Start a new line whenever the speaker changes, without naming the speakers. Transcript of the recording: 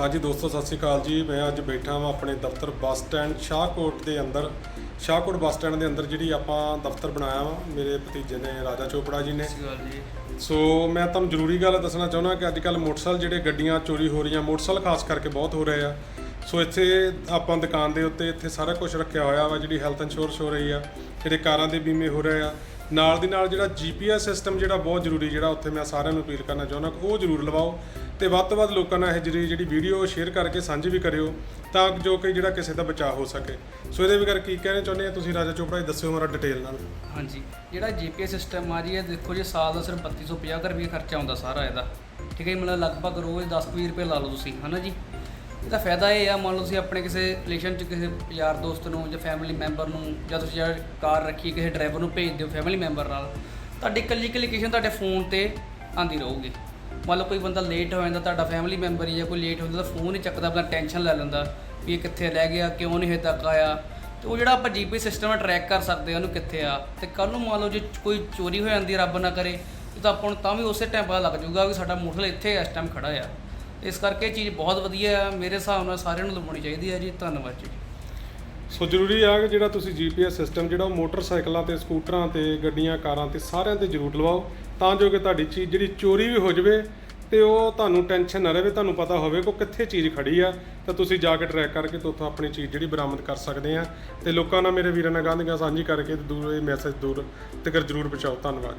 ਹਾਂਜੀ ਦੋਸਤੋ ਸਤਿ ਸ਼੍ਰੀ ਅਕਾਲ ਜੀ। ਮੈਂ ਅੱਜ ਬੈਠਾ ਹਾਂ ਆਪਣੇ ਦਫ਼ਤਰ ਬੱਸ ਸਟੈਂਡ ਸ਼ਾਹਕੋਟ ਦੇ ਅੰਦਰ। ਸ਼ਾਹਕੋਟ ਬੱਸ ਸਟੈਂਡ ਦੇ ਅੰਦਰ ਜਿਹੜੀ ਆਪਾਂ ਦਫ਼ਤਰ ਬਣਾਇਆ ਵਾ ਮੇਰੇ ਭਤੀਜੇ ਨੇ ਰਾਜਾ ਚੋਪੜਾ ਜੀ ਨੇ। ਸੋ ਮੈਂ ਤੁਹਾਨੂੰ ਜ਼ਰੂਰੀ ਗੱਲ ਦੱਸਣਾ ਚਾਹੁੰਦਾ ਕਿ ਅੱਜ ਕੱਲ ਮੋਟਰਸਾਈਕਲ ਜਿਹੜੇ ਗੱਡੀਆਂ ਚੋਰੀ ਹੋ ਰਹੀਆਂ ਮੋਟਰਸਾਈਕਲ ਖਾਸ ਕਰਕੇ ਬਹੁਤ ਹੋ ਰਹੇ ਆ। ਸੋ ਇੱਥੇ ਆਪਾਂ ਦੁਕਾਨ ਦੇ ਉੱਤੇ ਇੱਥੇ ਸਾਰਾ ਕੁਝ ਰੱਖਿਆ ਹੋਇਆ ਵਾ ਜਿਹੜੀ ਹੈਲਥ ਇੰਸ਼ੋਰੈਂਸ ਹੋ ਰਹੀ ਆ ਜਿਹੜੇ ਕਾਰਾਂ ਦੇ ਬੀਮੇ ਹੋ ਰਹੇ ਆ। ਨਾਲ ਦੀ ਨਾਲ ਜਿਹੜਾ ਜੀਪੀਐਸ ਸਿਸਟਮ ਜਿਹੜਾ ਬਹੁਤ ਜ਼ਰੂਰੀ ਜਿਹੜਾ ਉੱਥੇ ਮੈਂ ਸਾਰਿਆਂ ਨੂੰ ਅਪੀਲ ਕਰਨਾ ਚਾਹੁੰਦਾ ਕਿ ਉਹ ਜ਼ਰੂਰ ਲਵਾਓ। ਤੇ ਵੱਧ ਤੋਂ ਵੱਧ ਲੋਕਾਂ ਨਾਲ ਇਹ ਜਿਹੜੀ ਜਿਹੜੀ ਵੀਡੀਓ ਸ਼ੇਅਰ ਕਰਕੇ ਸਾਂਝੀ ਵੀ ਕਰਿਓ, ਤਾਂ ਜੋ ਕਿ ਜਿਹੜਾ ਕਿਸੇ ਦਾ ਬਚਾਅ ਹੋ ਸਕੇ। ਸੋ ਇਹਦੇ ਵਗੈਰ ਕੀ ਕਹਿਣਾ ਚਾਹੁੰਦੇ ਆ ਤੁਸੀਂ, ਰਾਜਾ ਚੋਪੜਾ ਜੀ, ਦੱਸਿਓ ਮੇਰਾ ਡਿਟੇਲ ਨਾਲ।
ਹਾਂਜੀ, ਜਿਹੜਾ ਜੀਪੀਐਸ ਸਿਸਟਮ ਆ ਜੀ, ਇਹ ਦੇਖੋ ਜੀ, ਸਾਲ ਦਾ ਸਿਰਫ 3250 ਕੁ ਰੁਪਏ ਖਰਚਾ ਆਉਂਦਾ ਸਾਰਾ ਇਹਦਾ। ਠੀਕ ਹੈ ਜੀ, ਮਤਲਬ ਲਗਭਗ ਰੋਜ਼ 10-20 ਰੁਪਏ ਲਾ ਲਓ ਤੁਸੀਂ, ਹਨਾ ਜੀ? ਇਹਦਾ ਫਾਇਦਾ ਇਹ ਆ, ਮੰਨ ਲਓ ਤੁਸੀਂ ਆਪਣੇ ਕਿਸੇ ਰਿਲੇਸ਼ਨ ਚ ਕਿਸੇ ਯਾਰ ਦੋਸਤ ਨੂੰ ਜਾਂ ਫੈਮਿਲੀ ਮੈਂਬਰ ਨੂੰ ਜਾਂ ਤੁਸੀਂ ਜਿਹੜਾ ਕਾਰ ਰੱਖੀ, ਕਿਸੇ ਡਰਾਈਵਰ ਨੂੰ ਭੇਜ ਦਿਓ ਫੈਮਿਲੀ ਮੈਂਬਰ ਨਾਲ, ਤੁਹਾਡੀ ਇਕੱਲੀ ਇਕੱਲੀ ਲੋਕੇਸ਼ਨ ਤੁਹਾਡੇ ਫੋਨ ਤੇ ਆਂਦੀ ਰਹੂਗੀ। ਮੰਨ ਲਓ ਕੋਈ ਬੰਦਾ ਲੇਟ ਹੋ ਜਾਂਦਾ, ਤੁਹਾਡਾ ਫੈਮਿਲੀ ਮੈਂਬਰ ਹੀ ਜਾਂ ਕੋਈ ਲੇਟ ਹੁੰਦਾ ਤਾਂ ਫੋਨ ਹੀ ਚੱਕਦਾ, ਆਪਣਾ ਟੈਨਸ਼ਨ ਲੈ ਲੈਂਦਾ ਵੀ ਇਹ ਕਿੱਥੇ ਰਹਿ ਗਿਆ, ਕਿਉਂ ਨਹੀਂ ਹਜੇ ਤੱਕ ਆਇਆ। ਤੇ ਉਹ ਜਿਹੜਾ ਆਪਾਂ ਜੀਪੀ ਸਿਸਟਮ ਨਾਲ ਟਰੈਕ ਕਰ ਸਕਦੇ ਆ ਉਹਨੂੰ ਕਿੱਥੇ ਆ। ਤੇ ਕੱਲ ਨੂੰ ਮੰਨ ਲਓ ਜੇ ਕੋਈ ਚੋਰੀ ਹੋ ਜਾਂਦੀ ਰੱਬ ਨਾ ਕਰੇ, ਤਾਂ ਆਪਾਂ ਨੂੰ ਤਾਂ ਵੀ ਉਸੇ ਟਾਈਮ ਪਤਾ ਲੱਗ ਜਾਊਗਾ ਵੀ ਸਾਡਾ ਮੋਟਰਸਾਈਕਲ ਇੱਥੇ ਇਸ ਟਾਈਮ ਖੜਾ ਆ। ਇਸ ਕਰਕੇ ਇਹ ਚੀਜ਼ ਬਹੁਤ ਵਧੀਆ ਆ ਮੇਰੇ ਹਿਸਾਬ ਨਾਲ ਸਾਰਿਆਂ ਨੂੰ ਲਵਾਉਣੀ ਚਾਹੀਦੀ ਹੈ ਜੀ। ਧੰਨਵਾਦ ਜੀ।
ਸੋ ਜ਼ਰੂਰੀ ਆ ਕਿ ਜਿਹੜਾ ਤੁਸੀਂ ਜੀਪੀਐਸ ਸਿਸਟਮ ਜਿਹੜਾ ਉਹ ਮੋਟਰਸਾਈਕਲਾਂ ਤੇ, ਸਕੂਟਰਾਂ ਤੇ, ਗੱਡੀਆਂ, ਕਾਰਾਂ ਤੇ ਸਾਰਿਆਂ ਤੇ ਜ਼ਰੂਰ ਲਵਾਓ। ਤਾਂ ਜੋ ਕਿ ਤੁਹਾਡੀ ਚੀਜ਼ ਜਿਹੜੀ ਚੋਰੀ ਵੀ ਹੋ ਜਾਵੇ ਤੇ ਉਹ ਤੁਹਾਨੂੰ ਟੈਨਸ਼ਨ ਨਾ ਰਹੇ, ਤੁਹਾਨੂੰ ਪਤਾ ਹੋਵੇ ਕਿ ਉਹ ਕਿੱਥੇ ਚੀਜ਼ ਖੜੀ ਆ, ਤਾਂ ਤੁਸੀਂ ਜਾ ਕੇ ਟਰੈਕ ਕਰਕੇ ਤੇ ਉੱਥੋਂ ਆਪਣੀ ਚੀਜ਼ ਜਿਹੜੀ ਬਰਾਮਦ ਕਰ ਸਕਦੇ ਆ। ਤੇ ਲੋਕਾਂ ਨਾਲ ਮੇਰੇ ਵੀਰਾਂ ਨਾਲ ਗਾਂਧੀਆਂ ਸਾਂਝੀ ਕਰਕੇ ਤੇ ਦੂਰ ਇਹ ਮੈਸੇਜ ਦੂਰ ਤੱਕ ਜ਼ਰੂਰ ਪਹੁੰਚਾਓ। ਧੰਨਵਾਦ